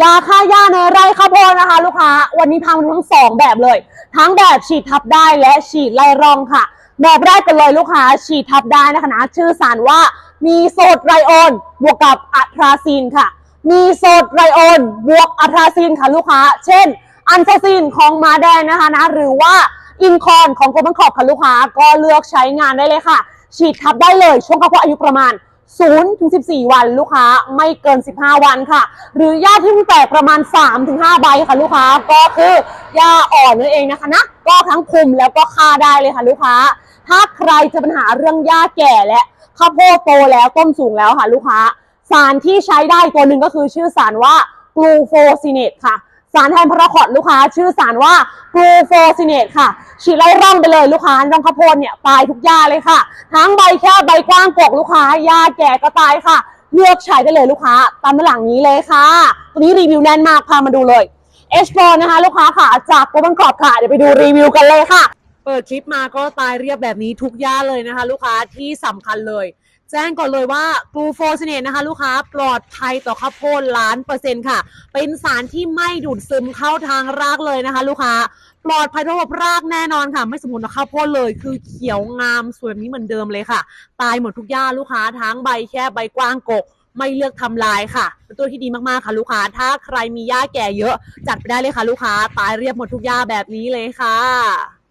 ยาฆ่าหญ้าในไร่ข้าวโพดนะคะ ลูกค้า วันนี้พามาดูทั้งสองแบบเลย ทั้งแบบฉีดทับได้และฉีดไล่ร่องค่ะ แบบแรกกันเลยลูกค้า ฉีดทับได้นะคะนะชื่อสารว่ามีโซดไรโอนบวกกับอะทราซีนค่ะ มีโซดไรโอนบวกอะทราซีนค่ะลูกค้า เช่น อันโซซินของมาแดงนะคะนะ หรือว่าอินคอนของโกลบอลคอปค่ะลูกค้า ก็เลือกใช้งานได้เลยค่ะ ฉีดทับได้เลยช่วงข้าวโพดอายุประมาณ 0ถึง14 วันลูกค้าไม่เกิน 15 วันค่ะ หรือหญ้าที่เพิ่งแตกประมาณ 3 ถึง 5 ใบค่ะลูกค้าก็คือหญ้าอ่อนนั่นเองนะคะนะก็ทั้งคุมแล้วก็ฆ่าได้เลยค่ะลูกค้า ถ้าใครจะปัญหาเรื่องหญ้าแก่และข้าวโพดโตแล้วต้นสูงแล้วค่ะลูกค้า สารที่ใช้ได้ตัวหนึ่งก็คือชื่อสารว่ากลูโฟซิเนตค่ะ สารแทนพาราคอดลูกค้า ชื่อสารว่ากลูโฟซิเนตค่ะ ฉีดไล่ร่องไปเลยลูกค้ารองข้าวโพดเนี่ยตายทุกยาเลยค่ะ ทั้งใบแค่ใบกว้างกกลูกค้ายาแก่ก็ตายค่ะ เลือกใช้ได้เลยลูกค้า ตามด้าหลังนี้เลยค่ะ ตัวนี้รีวิวแน่นมากพามาดูเลยเอชโนะคะลูกค้าค่ะจากโกลบอลคอบค่ะเดี๋ยวไปดูรีวิวกันเลยค่ะ เปิดคลิปมาก็ตายเรียบแบบนี้ทุกหญ้าเลยนะคะ ลูกค้าที่สำคัญเลย แจ้งก่อนเลยว่ากลูโฟสเนตนะคะ ลูกค้าปลอดภัยต่อข้าวโพดล้านเปอร์เซ็นต์ค่ะ เป็นสารที่ไม่ดูดซึมเข้าทางรากเลยนะคะ ลูกค้าปลอดภัยต่อระบบรากแน่นอนค่ะ ไม่สมบูรณ์ต่อข้าวโพดเลย คือเขียวงามสวยแบบนี้เหมือนเดิมเลยค่ะ ตายหมดทุกหญ้าลูกค้าทั้งใบแค่ใบกว้างกก ไม่เลือกทำลายค่ะเป็นตัวที่ดีมากๆค่ะ ลูกค้าถ้าใครมีหญ้าแก่เยอะ จัดไปได้เลยค่ะ ลูกค้า ตายเรียบหมดทุกหญ้าแบบนี้เลยค่ะ